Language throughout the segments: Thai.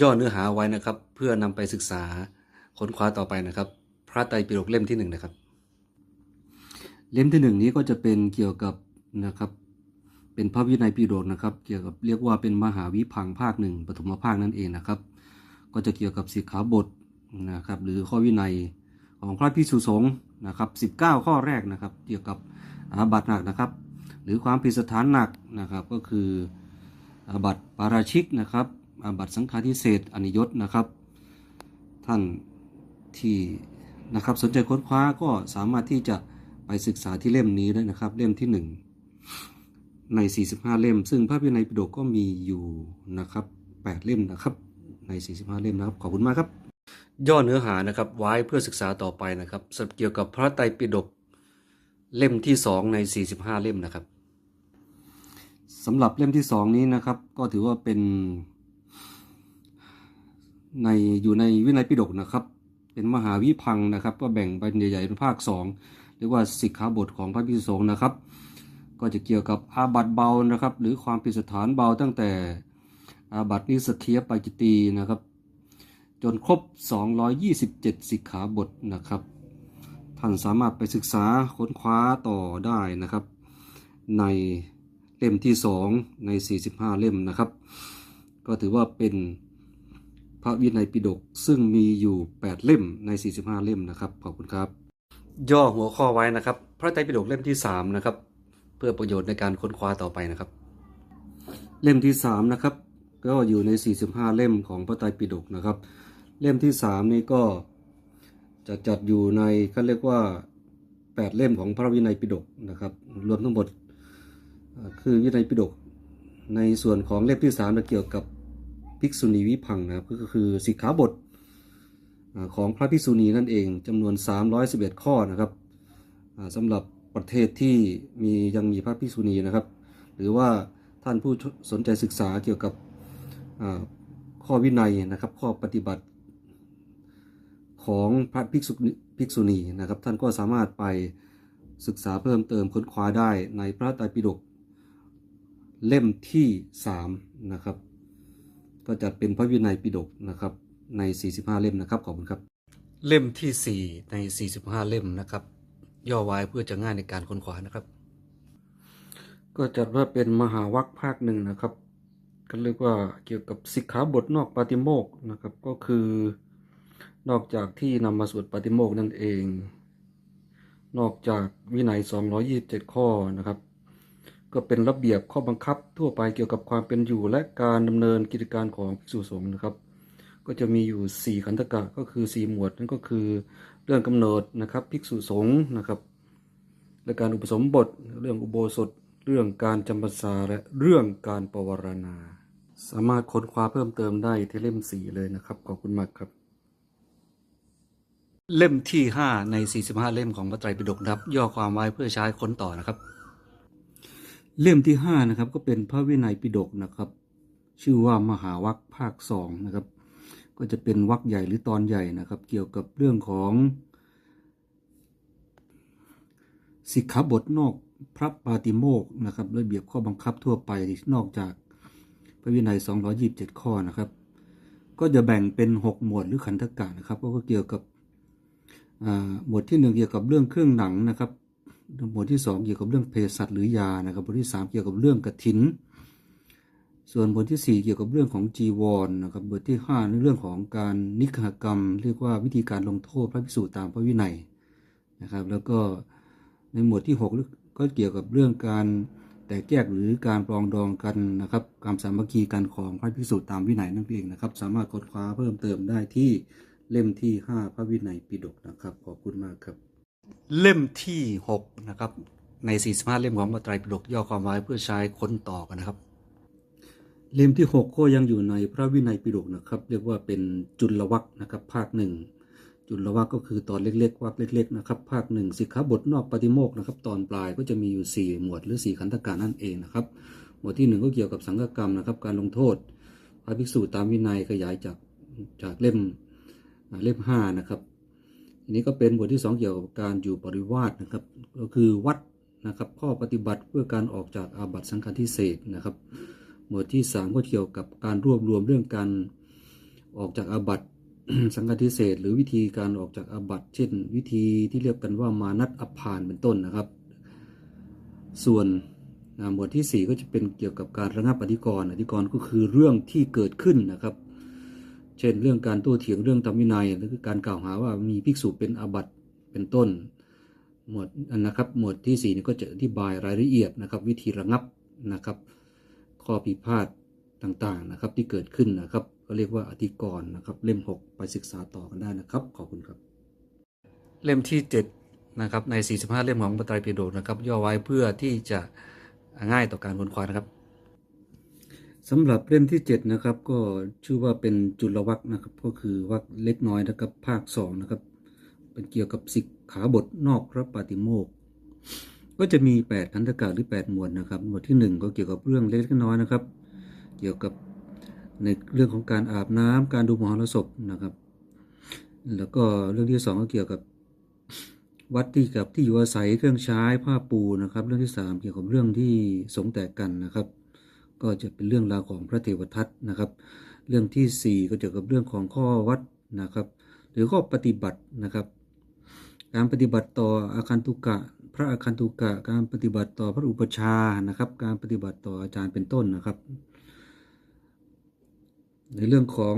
ย่อเนื้อหาไว้นะครับ เพื่อนำไปศึกษาค้นคว้าต่อไปนะครับ พระไตรปิฎกเล่มที่หนึ่งนะครับ เล่มที่หนึ่งนี้ก็จะเป็นเกี่ยวกับนะครับ เป็นพระวินัยปิฎกนะครับ เกี่ยวกับเรียกว่าเป็นมหาวิพังภาคหนึ่งปฐมภาคนั่นเองนะครับ ก็จะเกี่ยวกับสิกขาบทนะครับ หรือข้อวินัยของพระพิสุสงฆ์นะครับ19 ข้อแรกนะครับ เกี่ยวกับอาบัตหนักนะครับ หรือความผิดสถานหนักนะครับก็คืออาบัตปาราชิกนะครับ บัติสังฆาทิเศษอนิยตนะครับ ท่านที่นะครับสนใจค้นคว้าก็สามารถที่จะไปศึกษาที่เล่มนี้ได้นะครับ เล่มที่ 1 ใน 45 เล่ม ซึ่งพระวินัยปิฎกก็มีอยู่นะครับ8เล่มนะครับใน 45 เล่มนะครับขอบคุณมากครับ ย่อเนื้อหานะครับไว้เพื่อศึกษาต่อไปนะครับสำหรับเกี่ยวกับพระไตรปิฎกเล่มที่ 2 ใน 45 เล่มนะครับสำหรับเล่มที่ 2 นี้นะครับ ก็ถือว่าเป็น ในอยู่ในวินัยปิฎกนะครับ เป็นมหาวิพังนะครับ ก็แบ่งเป็นใหญ่ๆเป็นภาค2เรียกว่าสิกขาบทของพระพิสุสงฆ์นะครับ ก็จะเกี่ยวกับอาบัตเบานะครับ หรือความผิดสถานเบาตั้งแต่อาบัตินิสเคียปาจิตีนะครับ จนครบ 227 สิกขาบทนะครับ ท่านสามารถไปศึกษาค้นคว้าต่อได้นะครับ ในเล่มที่ 2 ใน 45 เล่มนะครับ ก็ถือว่าเป็น พระวินัยปิฎกซึ่งมีอยู่ 8 เล่มใน 45 เล่มนะครับ ขอบคุณครับ ย่อหัวข้อไว้นะครับ พระไตรปิฎกเล่มที่ 3 นะครับ เพื่อประโยชน์ในการค้นคว้าต่อไปนะครับ เล่มที่3นะครับก็อยู่ใน 45 เล่มของพระไตรปิฎกนะครับ เล่มที่ 3 นี่ก็จะจัดอยู่ในเขาเรียกว่า 8 เล่มของพระวินัยปิฎกนะครับ รวมทั้งหมดคือวินัยปิฎกในส่วนของเล่มที่3จะเกี่ยวกับ ภิกษุณีวิพังนะครับก็คือสิกขาบทของพระภิกษุณีนั่นเองจำนวน 311 ข้อนะครับอ่าสำหรับประเทศที่มียังมีพระภิกษุณีนะครับ หรือว่าท่านผู้สนใจศึกษาเกี่ยวกับข้อวินัยนะครับ ข้อปฏิบัติของพระภิกษุภิกษุณีนะครับ ท่านก็สามารถไปศึกษาเพิ่มเติมค้นคว้าได้ในพระไตรปิฎกเล่มที่ 3 นะครับ ก็จัดเป็นพระวินัยปิฎกนะครับใน 45 เล่มนะครับขอบคุณครับ เล่มที่ 4 ใน 45 เล่มนะครับ ย่อไว้เพื่อจะง่ายในการค้นคว้านะครับ ก็จัดว่าเป็นมหาวัคภาคหนึ่งนะครับก็เรียกว่าเกี่ยวกับสิกขาบทนอกปาติโมกข์นะครับ ก็คือนอกจากที่นำมาสวดปาติโมกข์นั่นเอง นอกจากวินัย 227 ข้อนะครับ ก็เป็นระเบียบข้อบังคับทั่วไปเกี่ยวกับความเป็นอยู่ และการดำเนินกิจการของภิกษุสงฆ์นะครับ ก็จะมีอยู่ 4 ขันธกะก็คือ 4 หมวดนั่นก็คือเรื่องกำเนิดนะครับภิกษุสงฆ์นะครับและการอุปสมบทเรื่องอุโบสถ เรื่องการจำพรรษาและเรื่องการปวารณา สามารถค้นคว้าเพิ่มเติมได้ที่เล่มสี่เลยนะครับ ขอบคุณมากครับ เล่มที่ 5 ใน 45 เล่มของพระไตรปิฎกนับ ย่อความไว้เพื่อใช้ค้นต่อนะครับ เล่มที่5นะครับก็เป็นพระวินัยปิฎกนะครับ ชื่อว่ามหาวัคภาคสองนะครับ ก็จะเป็นวรรคใหญ่หรือตอนใหญ่นะครับ เกี่ยวกับเรื่องของสิกขาบทนอกพระปาติโมกข์นะครับระเบียบข้อบังคับทั่วไปนอกจากพระวินัย 227 ข้อนะครับ ก็จะแบ่งเป็น 6 หมวดหรือขันธกะนะครับ ก็เกี่ยวกับหมวดที่ 1 เกี่ยวกับเรื่องเครื่องหนังนะครับ หมวดที่ 2 เกี่ยวกับเรื่องเภสัชหรือยานะครับหมวดที่ 3 เกี่ยวกับเรื่องกฐิน ส่วนบทที่ 4 เกี่ยวกับเรื่องของจีวรนะครับบทที่5ในเรื่องของการนิคหกรรม เรียกว่าวิธีการลงโทษพระภิกษุตามพระวินัยนะครับแล้วก็ในหมวดที่ 6 ก็เกี่ยวกับเรื่องการแตกแยกหรือการปรองดองกันนะครับการสามัคคีกันของพระภิกษุตามวินัยนั่นเองนะครับ สามารถค้นคว้าเพิ่มเติมได้ที่เล่มที่ 5 พระวินัยปิฎกนะครับขอบคุณมากครับ เล่มที่ 6 นะครับ ใน 45 เล่มของพระไตรปิฎกย่อความไว้เพื่อใช้ค้นต่อกันนะครับ เล่มที่ 6 ก็ยังอยู่ในพระวินัยปิฎกนะครับ เรียกว่าเป็นจุลวัคนะครับภาคหนึ่งจุลวัคก็คือตอนเล็กๆวักเล็ก ๆ นะครับ ภาคหนึ่งสิกขาบทนอกปฏิโมกข์นะครับ ตอนปลายก็จะมีอยู่ 4 หมวดหรือ 4 ขันธการนั่นเองนะครับ หมวดที่ 1 ก็เกี่ยวกับสังฆกรรมนะครับ การลงโทษพระภิกษุตามวินัยขยายจากจากเล่มเล่ม5นะครับ อันนี้ก็เป็นบทที่ 2 เกี่ยวกับการอยู่ปริวาสนะครับ ก็คือวัดนะครับ ข้อปฏิบัติเพื่อการออกจากอาบัติสังฆทิเศษนะครับ หมวดที่ 3 ก็เกี่ยวกับการรวบรวมเรื่องการออกจากอาบัติสังฆทิเศษ หรือวิธีการออกจากอาบัติเช่น วิธีที่เรียกกันว่ามานัตอัปพานเป็นต้นนะครับ ส่วนหมวดที่ 4 ก็จะเป็นเกี่ยวกับการระงับอธิกรณ์อธิกรณ์ก็คือเรื่องที่เกิดขึ้นนะครับ เช่นเรื่องการโต้เถียงเรื่องธรรมวินัยหรือการกล่าวหาว่ามีภิกษุเป็นอาบัติเป็นต้น หมวดนะครับหมวดที่ 4 นี่ก็จะอธิบายรายละเอียดนะครับ วิธีระงับนะครับ ข้อพิพาทต่างๆนะครับที่เกิดขึ้นนะครับก็เรียกว่าอธิกรณ์นะครับ เล่ม 6 ไปศึกษาต่อกันได้นะครับขอบคุณครับ เล่มที่ 7 นะครับใน 45 เล่มของพระไตรปิฎกนะครับ ย่อไว้เพื่อที่จะง่ายต่อการค้นคว้านะครับ สำหรับเล่มที่ 7 นะครับ ก็ชื่อว่าเป็นจุลวัคนะครับ ก็คือวรรคเล็กน้อยนะครับ ภาค 2 นะครับ เป็นเกี่ยวกับสิกขาบทนอกพระปาติโมกก็จะมี8ขันธกะหรือ 8 หมวดนะครับ หมวดที่ 1 ก็เกี่ยวกับเรื่องเล็กน้อยนะครับ เกี่ยวกับในเรื่องของการอาบน้ำการดูมหรสพนะครับ แล้วก็เรื่องที่ 2 ก็เกี่ยวกับวัดที่กับที่อยู่อาศัยเครื่องใช้ผ้าปูนะครับ เรื่องที่ 3 เกี่ยวกับเรื่องที่สงแตกกันนะครับ ก็จะเป็นเรื่องราวของพระเทวทัตนะครับ เรื่องทีสี่ 4 ก็เกี่ยวกับเรื่องของข้อวัดนะครับ หรือข้อปฏิบัตินะครับ การปฏิบัติต่ออาคันตุกะ พระอาคันตุกะ การปฏิบัติต่อพระอุปชานะครับ การปฏิบัติต่ออาจารย์เป็นต้นนะครับ ในเรื่องของ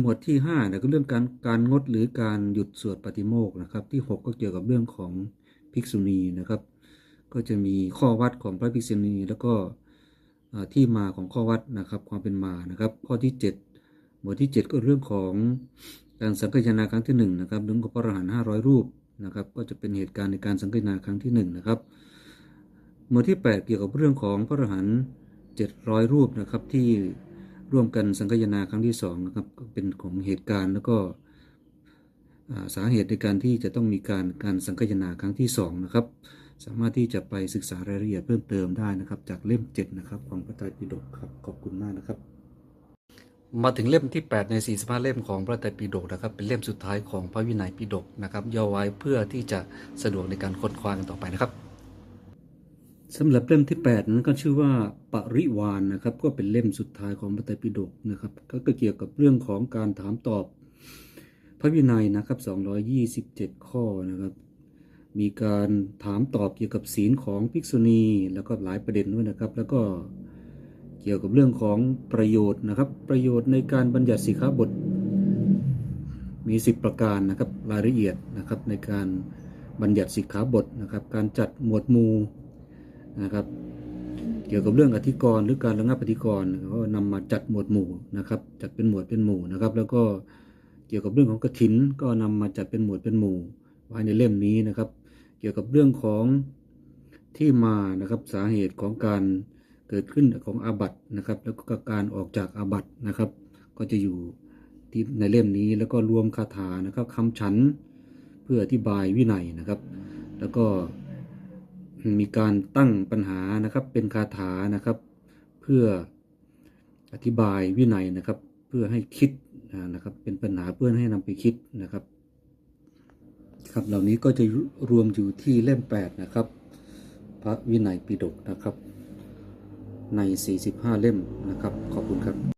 หมวดที่5นะก็เรื่องการการงดหรือการหยุดสวดปฏิโมกข์นะครับ ที่ 6 ก็เกี่ยวกับเรื่องของภิกษุณีนะครับ ก็จะมีข้อวัดของพระภิกษุณีแล้วก็ ที่มาของข้อวัดนะครับความเป็นมานะครับ ข้อที่ 7 หมวดที่ 7 ก็เรื่องของการสังฆนาครั้งที่1นะครับเรื่องของพระอรหันต์500รูปนะครับก็จะเป็นเหตุการณ์ในการสังฆนาครั้งที่1นะครับหมวดที่ 8 เกี่ยวกับเรื่องของพระอรหันต์700รูปนะครับที่ร่วมกันสังคายนาครั้งที่2นะครับก็เป็นของเหตุการณ์แล้วก็สาเหตุในการที่จะต้องมีการการสังคายนาครั้งที่2นะครับ สามารถที่จะไปศึกษารายละเอียดเพิ่มเติมได้นะครับ จากเล่ม 7 นะครับ ของพระไตรปิฎกครับ ขอบคุณมากนะครับ มาถึงเล่มที่ 8 ใน 45 เล่มของพระไตรปิฎกนะครับ เป็นเล่มสุดท้ายของพระวินัยปิฎกนะครับย่อไว้เพื่อที่จะสะดวกในการค้นคว้ากันต่อไปนะครับสำหรับเล่มที่ 8 นั้นก็ชื่อว่าปริวานนะครับ ก็เป็นเล่มสุดท้ายของพระไตรปิฎกนะครับ ก็เกี่ยวกับเรื่องของการถามตอบ พระวินัยนะครับ 227 ข้อนะครับ มีการถามตอบเกี่ยวกับศีลของภิกษุณี แล้วก็หลายประเด็นด้วยนะครับ แล้วก็เกี่ยวกับเรื่องของประโยชน์นะครับ ประโยชน์ในการบัญญัติสิกขาบท มี 10 ประการนะครับรายละเอียดนะครับในการบัญญัติสิกขาบทนะครับ การจัดหมวดหมู่นะครับ เกี่ยวกับเรื่องอธิกรณ์หรือการระงับอธิกรณ์ก็นำมาจัดหมวดหมู่นะครับ จัดเป็นหมวดเป็นหมู่นะครับ แล้วก็เกี่ยวกับเรื่องของกฐินก็นำมาจัดเป็นหมวดเป็นหมู่ไว้ในเล่มนี้นะครับ เกี่ยวกับเรื่องของที่มานะครับสาเหตุของการเกิดขึ้นของอาบัตนะครับ แล้วก็การออกจากอาบัตนะครับ ก็จะอยู่ที่ในเล่มนี้แล้วก็รวมคาถานะครับคำฉันเพื่ออธิบายวินัยนะครับ แล้วก็มีการตั้งปัญหานะครับเป็นคาถานะครับ เพื่ออธิบายวินัยนะครับ เพื่อให้คิดนะครับเป็นปัญหาเพื่อให้นำไปคิดนะครับ ครับเหล่านี้ก็จะรวมอยู่ที่เล่ม 8 นะครับ พระวินัยปิฎกนะครับ ใน 45 เล่มนะครับ ขอบคุณครับ